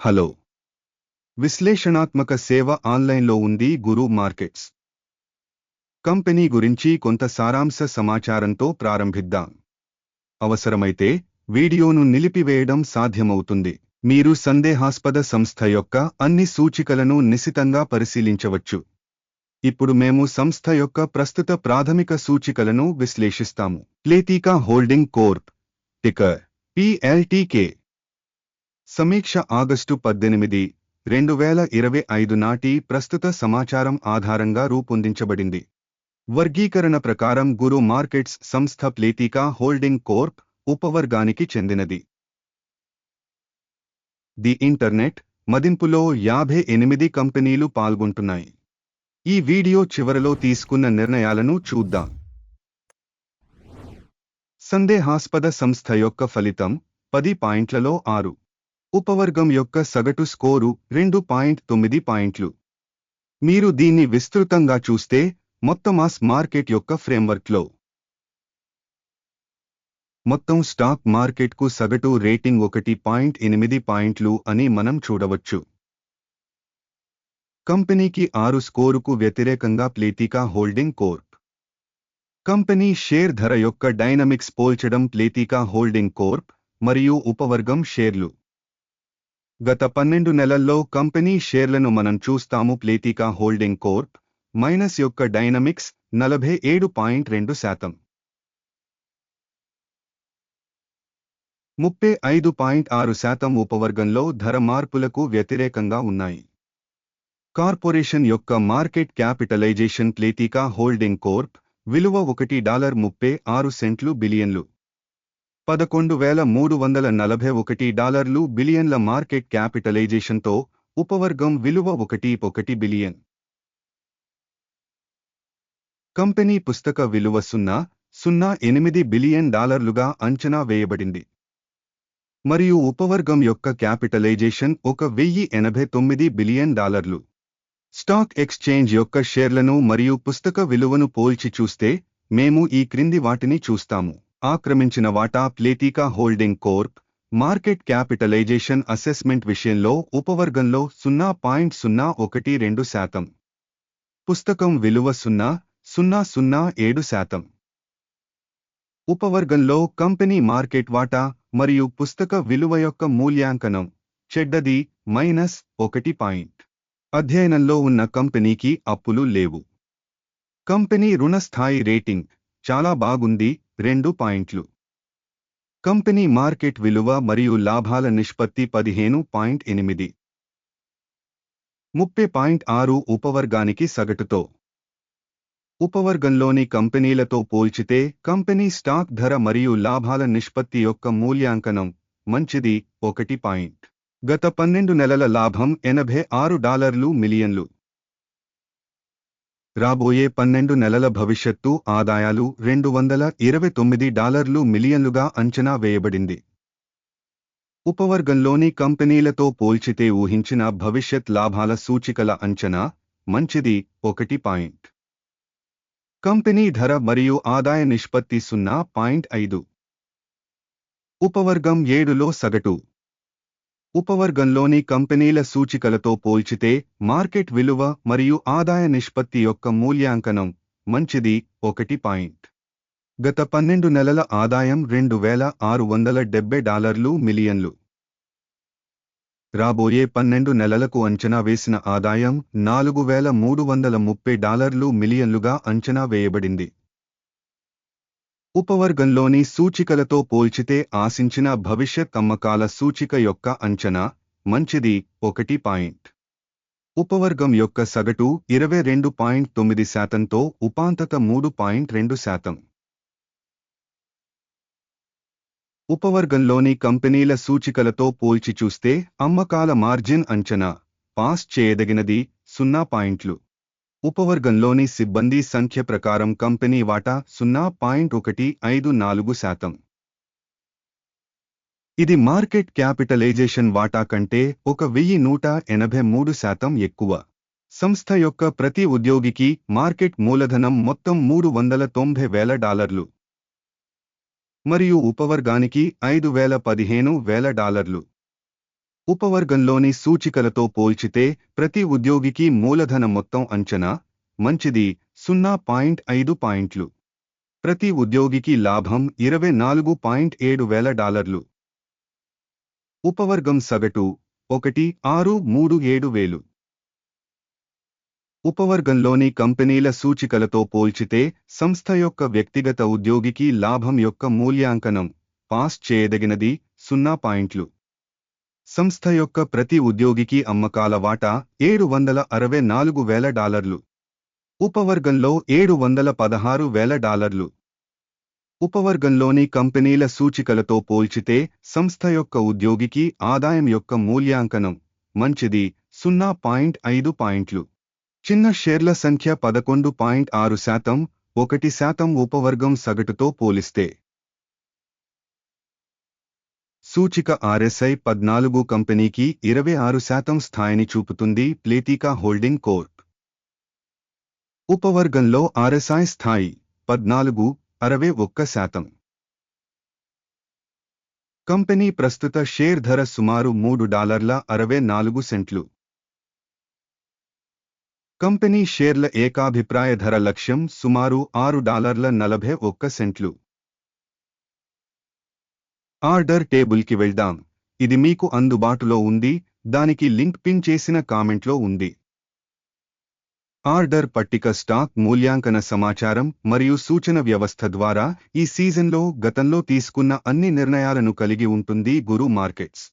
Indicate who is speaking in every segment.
Speaker 1: Hello. విశ్లేషణాత్మక సేవ ఆన్లైన్లో ఉంది గురు మార్కెట్స్. కంపెనీ గురించి కొంత సారాంశ సమాచారంతో ప్రారంభిద్దాం. అవసరమైతే వీడియోను నిలిపివేయడం సాధ్యమవుతుంది. మీరు సందేహాస్పద సంస్థ యొక్క అన్ని సూచికలను నిశితంగా పరిశీలించవచ్చు. ఇప్పుడు మేము సంస్థ యొక్క ప్రస్తుత ప్రాథమిక సూచికలను విశ్లేషిస్తాము. Playtika holding corp. Ticker PLTK. సమీక్ష ఆగస్టు పద్దెనిమిది రెండు వేల ఇరవై ఐదు నాటి ప్రస్తుత సమాచారం ఆధారంగా రూపొందించబడింది. వర్గీకరణ ప్రకారం గురు మార్కెట్స్ సంస్థ ప్లేతికా హోల్డింగ్ కోర్ప్ ఉపవర్గానికి చెందినది. ది ఇంటర్నెట్ మదింపులో యాభై ఎనిమిది కంపెనీలు పాల్గొంటున్నాయి. ఈ వీడియో చివరలో తీసుకున్న నిర్ణయాలను చూద్దాం. సందేహాస్పద సంస్థ యొక్క ఫలితం పది పాయింట్లలో ఆరు. ఉపవర్గం యొక్క సగటు స్కోరు రెండు పాయింట్ తొమ్మిది పాయింట్లు. మీరు దీన్ని విస్తృతంగా చూస్తే మొత్తం మాస్ మార్కెట్ యొక్క ఫ్రేమ్వర్క్లో. మొత్తం స్టాక్ మార్కెట్కు సగటు రేటింగ్ ఒకటి పాయింట్ ఎనిమిది పాయింట్లు అని మనం చూడవచ్చు. కంపెనీకి ఆరు స్కోరుకు వ్యతిరేకంగా Playtika holding corp. Company share ధర యొక్క డైనమిక్స్ పోల్చడం ప్లేతికా హోల్డింగ్ కోర్ప్ మరియు ఉపవర్గం షేర్లు. గత పన్నెండు నెలల్లో కంపెనీ షేర్లను మనం చూస్తాము. ప్లేతికా హోల్డింగ్ కోర్ప్ మైనస్ యొక్క డైనమిక్స్ నలభై ఏడు పాయింట్ రెండు శాతం. ముప్పై ఐదు పాయింట్ ఆరు శాతం ఉపవర్గంలో ధర మార్పులకు వ్యతిరేకంగా ఉన్నాయి. కార్పొరేషన్ యొక్క market capitalization Playtika holding corp విలువ ఒకటి డాలర్ ముప్పై ఆరు సెంట్లు బిలియన్లు. పదకొండు వేల మూడు వందల నలభై ఒకటి డాలర్లు బిలియన్ల మార్కెట్ క్యాపిటలైజేషన్తో ఉపవర్గం విలువ ఒకటి ఒకటి బిలియన్. కంపెనీ పుస్తక విలువ సున్నా సున్నా ఎనిమిది బిలియన్ డాలర్లుగా అంచనా వేయబడింది. మరియు ఉపవర్గం యొక్క క్యాపిటలైజేషన్ ఒక వెయ్యి ఎనభై తొమ్మిది బిలియన్ డాలర్లు. స్టాక్ ఎక్స్చేంజ్ యొక్క షేర్లను మరియు పుస్తక విలువను పోల్చి చూస్తే మేము ఈ క్రింది వాటిని చూస్తాము. ఆక్రమించిన వాటా Playtika holding corp market capitalization assessment విషయంలో ఉపవర్గంలో సున్నా పాయింట్ సున్నా ఒకటి రెండు శాతం. పుస్తకం విలువ సున్నా సున్నా సున్నా ఏడు శాతం. ఉపవర్గంలో కంపెనీ మార్కెట్ వాటా మరియు పుస్తక విలువ యొక్క మూల్యాంకనం చెడ్డది మైనస్ ఒకటి పాయింట్. అధ్యయనంలో ఉన్న కంపెనీకి అప్పులు లేవు. కంపెనీ రుణ స్థాయి రేటింగ్ చాలా బాగుంది రెండు పాయింట్లు. కంపెనీ మార్కెట్ విలువ మరియు లాభాల నిష్పత్తి పదిహేను పాయింట్ ఎనిమిది. ముప్పై పాయింట్ ఆరు ఉపవర్గానికి సగటుతో. ఉపవర్గంలోని కంపెనీలతో పోల్చితే కంపెనీ స్టాక్ ధర మరియు లాభాల నిష్పత్తి యొక్క మూల్యాంకనం మంచిది ఒకటి పాయింట్. గత పన్నెండు నెలల లాభం ఎనభై ఆరు డాలర్లు మిలియన్లు. రాబోయే పన్నెండు నెలల భవిష్యత్తు ఆదాయాలు రెండు వందల ఇరవై తొమ్మిది డాలర్లు మిలియన్లుగా అంచనా వేయబడింది. ఉపవర్గంలోని కంపెనీలతో పోల్చితే ఊహించిన భవిష్యత్ లాభాల సూచికల అంచనా మంచిది ఒకటి పాయింట్. కంపెనీ ధర మరియు ఆదాయ నిష్పత్తి సున్నా పాయింట్ ఐదు. ఉపవర్గం ఏడులో సగటు. ఉపవర్గంలోని కంపెనీల సూచికలతో పోల్చితే మార్కెట్ విలువ మరియు ఆదాయ నిష్పత్తి యొక్క మూల్యాంకనం మంచిది. ఒకటి పాయింట్. గత పన్నెండు నెలల ఆదాయం రెండు వేల ఆరు వందల డెబ్బై డాలర్లు మిలియన్లు. రాబోయే పన్నెండు నెలలకు అంచనా వేసిన ఆదాయం నాలుగు వేల మూడు వందల ముప్పై డాలర్లు మిలియన్లుగా అంచనా వేయబడింది. ఉపవర్గంలోని సూచికలతో పోల్చితే ఆశించిన భవిష్యత్ అమ్మకాల సూచిక యొక్క అంచనా మంచిది ఒకటి పాయింట్. ఉపవర్గం యొక్క సగటు ఇరవై రెండు పాయింట్ తొమ్మిది శాతంతో ఉపాంతత మూడు పాయింట్ రెండు శాతం. ఉపవర్గంలోని కంపెనీల సూచికలతో పోల్చి చూస్తే అమ్మకాల మార్జిన్ అంచనా పాస్ చేయదగినది సున్నా పాయింట్లు. ఉపవర్గంలోని సిబ్బంది సంఖ్య ప్రకారం కంపెనీ వాటా సున్నా పాయింట్ ఒకటి ఐదు నాలుగు శాతం. ఇది మార్కెట్ క్యాపిటలైజేషన్ వాటా కంటే ఒక వెయ్యి నూట ఎనభై మూడు శాతం ఎక్కువ. సంస్థ యొక్క ప్రతి ఉద్యోగికి మార్కెట్ మూలధనం మొత్తం మూడు వందల తొంభై వేల డాలర్లు. మరియు ఉపవర్గానికి ఐదు వేల పదిహేను వేల డాలర్లు. ఉపవర్గంలోని సూచికలతో పోల్చితే ప్రతి ఉద్యోగికి మూలధన మొత్తం అంచనా మంచిది సున్నా పాయింట్ ఐదు పాయింట్లు. ప్రతి ఉద్యోగికి లాభం ఇరవై నాలుగు పాయింట్ ఏడు వేల డాలర్లు. ఉపవర్గం సగటు ఒకటి ఆరు మూడు ఏడు వేలు. ఉపవర్గంలోని కంపెనీల సూచికలతో పోల్చితే సంస్థ యొక్క వ్యక్తిగత ఉద్యోగికి లాభం యొక్క మూల్యాంకనం పాస్ చేయదగినది సున్నా పాయింట్లు. సంస్థ యొక్క ప్రతి ఉద్యోగికి అమ్మకాల వాటా ఏడు వందల అరవై నాలుగు వేల డాలర్లు. ఉపవర్గంలో ఏడు వందల పదహారు వేల డాలర్లు. ఉపవర్గంలోని కంపెనీల సూచికలతో పోల్చితే సంస్థ యొక్క ఉద్యోగికి ఆదాయం యొక్క మూల్యాంకనం మంచిది సున్నా పాయింట్ ఐదు పాయింట్లు. చిన్న షేర్ల సంఖ్య పదకొండు పాయింట్ ఆరు శాతం ఒకటి శాతం ఉపవర్గం సగటుతో పోలిస్తే. సూచిక ఆర్ఎస్ఐ పద్నాలుగు కంపెనీకి ఇరవై ఆరు శాతం స్థాయిని చూపుతుంది ప్లేటికా హోల్డింగ్ కోర్ప్ ఉపవర్గంలో ఆర్ఎస్ఐ స్థాయి పద్నాలుగు అరవై ఒక్క శాతం. కంపెనీ ప్రస్తుత షేర్ ధర సుమారు మూడు డాలర్ల అరవై నాలుగు సెంట్లు. కంపెనీ షేర్ల ఏకాభిప్రాయ ధర లక్ష్యం సుమారు ఆరు డాలర్ల నలభై ఒక్క సెంట్లు. ఆర్డర్ టేబుల్కి వెళ్దాం. ఇది మీకు అందుబాటులో ఉంది. దానికి లింక్ పిన్ చేసిన కామెంట్లో ఉంది. ఆర్డర్ పట్టిక స్టాక్ మూల్యాంకన సమాచారం మరియు సూచన వ్యవస్థ ద్వారా ఈ సీజన్లో గతంలో తీసుకున్న అన్ని నిర్ణయాలను కలిగి ఉంటుంది గురు మార్కెట్స్.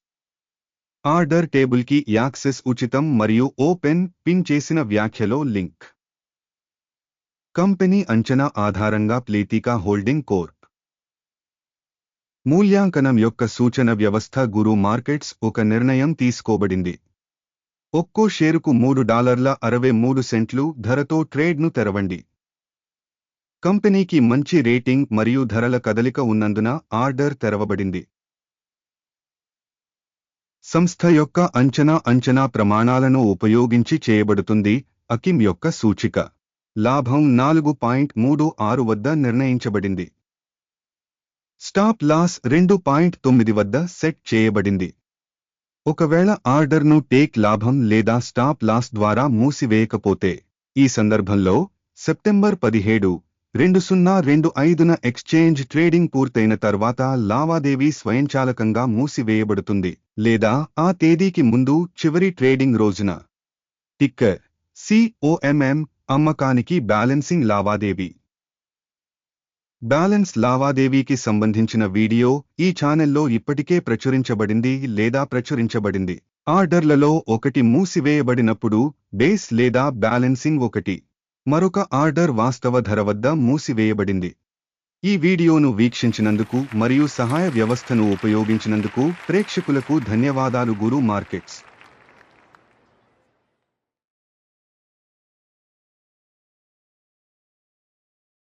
Speaker 1: ఆర్డర్ టేబుల్కి యాక్సెస్ ఉచితం మరియు ఓపెన్ పిన్ చేసిన వ్యాఖ్యలో లింక్. కంపెనీ అంచనా ఆధారంగా ప్లేతికా హోల్డింగ్ కోర్. మూల్యాంకనం యొక్క సూచన వ్యవస్థ గురు మార్కెట్స్ ఒక నిర్ణయం తీసుకోబడింది. ఒక్కో షేరుకు మూడు డాలర్ల అరవై మూడు సెంట్లు ధరతో ట్రేడ్ను తెరవండి. కంపెనీకి మంచి రేటింగ్ మరియు ధరల కదలిక ఉన్నందున ఆర్డర్ తెరవబడింది. సంస్థ యొక్క అంచనా అంచనా ప్రమాణాలను ఉపయోగించి చేయబడుతుంది అకిమ్ యొక్క సూచిక. లాభం నాలుగు పాయింట్ మూడు ఆరు వద్ద నిర్ణయించబడింది. స్టాప్ లాస్ రెండు పాయింట్ తొమ్మిది వద్ద సెట్ చేయబడింది. ఒకవేళ ఆర్డర్ను టేక్ లాభం లేదా స్టాప్ లాస్ ద్వారా మూసివేయకపోతే ఈ సందర్భంలో సెప్టెంబర్ పదిహేడు రెండు సున్నా రెండు ఐదున ఎక్స్చేంజ్ ట్రేడింగ్ పూర్తయిన తర్వాత లావాదేవీ స్వయంచాలకంగా మూసివేయబడుతుంది లేదా ఆ తేదీకి ముందు చివరి ట్రేడింగ్ రోజున. టిక్కర్ సిఓఎంఎం అమ్మకానికి బ్యాలెన్సింగ్ లావాదేవీ. బ్యాలెన్స్ లావాదేవీకి సంబంధించిన వీడియో ఈ ఛానెల్లో ఇప్పటికే ప్రచురించబడింది లేదా ప్రచురించబడింది. ఆర్డర్లలో ఒకటి మూసివేయబడినప్పుడు బేస్ లేదా బ్యాలెన్సింగ్ ఒకటి. మరొక ఆర్డర్ వాస్తవ ధర వద్ద మూసివేయబడింది. ఈ వీడియోను వీక్షించినందుకు మరియు సహాయ వ్యవస్థను ఉపయోగించినందుకు ప్రేక్షకులకు ధన్యవాదాలు గురు మార్కెట్స్.